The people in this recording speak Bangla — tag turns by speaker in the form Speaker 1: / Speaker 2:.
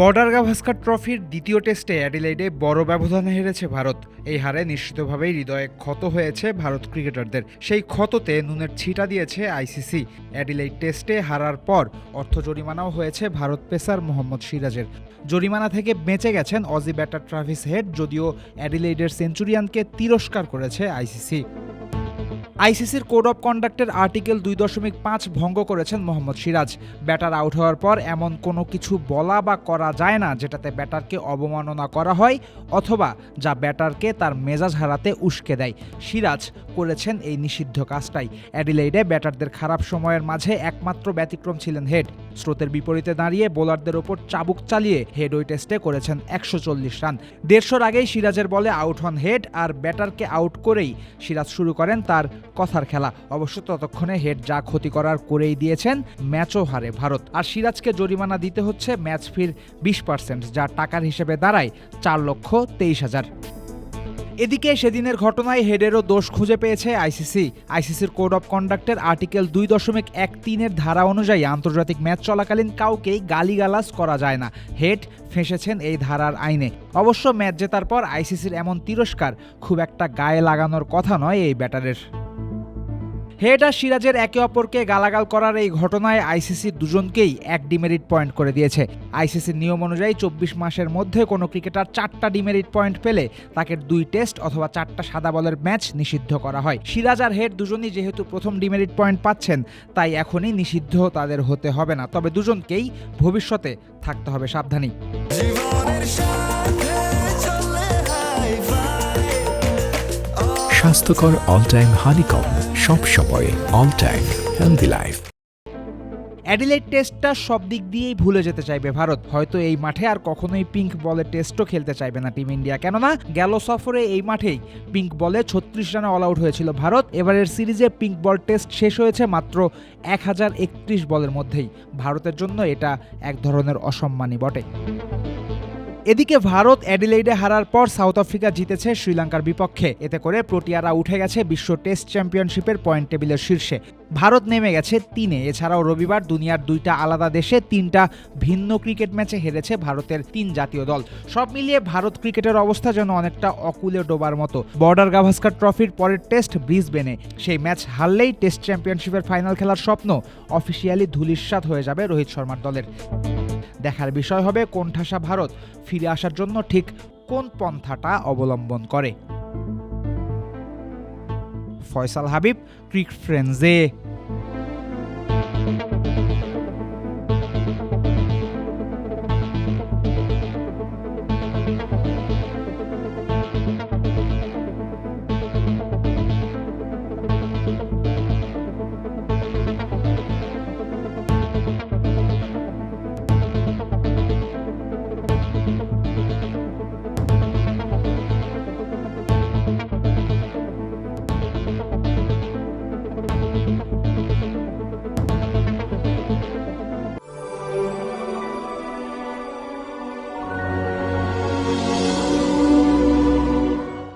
Speaker 1: বর্ডার গাভাস্কার ট্রফির দ্বিতীয় টেস্টে অ্যাডিলাইডে বড় ব্যবধানে হেরেছে ভারত। এই হারে নিশ্চিতভাবেই হৃদয়ে ক্ষত হয়েছে ভারত ক্রিকেটারদের। সেই ক্ষততে নুনের ছিটা দিয়েছে আইসিসি। অ্যাডিলাইড টেস্টে হারার পর অর্থ জরিমানাও হয়েছে ভারত পেসার মোহাম্মদ সিরাজের। জরিমানা থেকে বেঁচে গেছেন অজি ব্যাটার ট্রাভিস হেড, যদিও অ্যাডিলাইডের সেঞ্চুরিয়ানকে তিরস্কার করেছে আইসিসি। আইসিসির কোড অফ কন্ডাক্টের আর্টিকেল দুই দশমিক পাঁচ ভঙ্গ করেছেন মোহাম্মদ সিরাজ। ব্যাটার আউট হওয়ার পর এমন কোনো কিছু বলা বা করা যায় না যেটাতে ব্যাটারকে অবমাননা করা হয় অথবা যা ব্যাটারকে তার মেজাজ হারাতে উস্কে দেয়। সিরাজ করেছেন এই নিষিদ্ধ কাজটাই। অ্যাডিলেইডে ব্যাটারদের খারাপ সময়ের মাঝে একমাত্র ব্যতিক্রম ছিলেন হেড। স্রোতের বিপরীতে দাঁড়িয়ে বোলারদের ওপর চাবুক চালিয়ে হেড ওই টেস্টে করেছেন একশো চল্লিশ রান। দেড়শোর আগেই সিরাজের বলে আউট হন হেড আর ব্যাটারকে আউট করেই সিরাজ শুরু করেন তার কথার খেলা। অবশ্য ততক্ষণে হেড যা ক্ষতি করার করেই দিয়েছেন, ম্যাচও হারে ভারত। আর সিরাজকে জরিমানা দিতে হচ্ছে, ম্যাচ ফির বিশ পার্সেন্ট, যা টাকার হিসেবে দাঁড়ায় চার লক্ষ তেইশ হাজার। এদিকে সেদিনের ঘটনায় হেডেরও দোষ খুঁজে পেয়েছে আইসিসি। আইসিসির কোড অফ কন্ডাক্টের আর্টিকেল দুই দশমিক এক তিনের ধারা অনুযায়ী আন্তর্জাতিক ম্যাচ চলাকালীন কাউকেই গালিগালাজ করা যায় না। হেড ফেঁসেছেন এই ধারার আইনে। অবশ্য ম্যাচ জেতার পর আইসিসির এমন তিরস্কার খুব একটা গায়ে লাগানোর কথা নয় এই ব্যাটারের। হেড আর সিরাজের একে অপরকে গালাগাল করার এই ঘটনায় আইসিসি দুজনকেই এক ডিমেরিট পয়েন্ট করে দিয়েছে। আইসিসির নিয়ম অনুযায়ী চব্বিশ মাসের মধ্যে কোনো ক্রিকেটার চারটা ডিমেরিট পয়েন্ট পেলে তাকে দুই টেস্ট অথবা চারটা সাদা বলের ম্যাচ নিষিদ্ধ করা হয়। সিরাজ আর হেড দুজনই যেহেতু প্রথম ডিমেরিট পয়েন্ট পাচ্ছেন, তাই এখনই নিষিদ্ধ তাদের হতে হবে না। তবে দুজনকেই ভবিষ্যতে থাকতে হবে সাবধানী
Speaker 2: স্বাস্থ্যকর অল টাইম হানিকম সব সময় all time healthy life
Speaker 1: Adelaide টেস্টটা সব দিক দিয়েই ভুলে যেতে চাইবে ভারত। হয়তো এই মাঠে আর কখনোই পিঙ্ক বলে টেস্টও খেলতে চাইবে না টিম ইন্ডিয়া কেননা, গেল সফরে এই মাঠেই পিঙ্ক বলে ছত্রিশ রানে অল আউট হয়েছিল ভারত। এবারের সিরিজে পিঙ্ক বল টেস্ট শেষ হয়েছে মাত্র এক হাজার একত্রিশ বলের মধ্যেই। ভারতের জন্য এটা এক ধরনের অসম্মানই বটে। এদিকে ভারত অ্যাডিলেইডে হারার পর সাউথ আফ্রিকা জিতেছে শ্রীলঙ্কার বিপক্ষে। এতে করে প্রোটিয়ারা উঠে গেছে বিশ্ব টেস্ট চ্যাম্পিয়নশিপের পয়েন্ট টেবিলের শীর্ষে। ভারত নেমে গেছে তিনে। এছাড়াও রবিবার দুনিয়ার দুইটা আলাদা দেশে তিনটা ভিন্ন ক্রিকেট ম্যাচে হেরেছে ভারতের তিন জাতীয় দল। সব মিলিয়ে ভারত ক্রিকেটের অবস্থা যেন অনেকটা অকুলে ডোবার মতো। বর্ডার গাভাস্কার ট্রফির পরের টেস্ট ব্রিসবেনে। সেই ম্যাচ হারলেই টেস্ট চ্যাম্পিয়নশিপের ফাইনাল খেলার স্বপ্ন অফিসিয়ালি ধূলিসাৎ হয়ে যাবে রোহিত শর্মার দলের। দেখার বিষয় হবে কোণঠাসা ভারত ফিরে আসার জন্য ঠিক কোন পন্থাটা অবলম্বন করে। ফয়সাল হাবিব, ক্রিক ফ্রেন্ডসে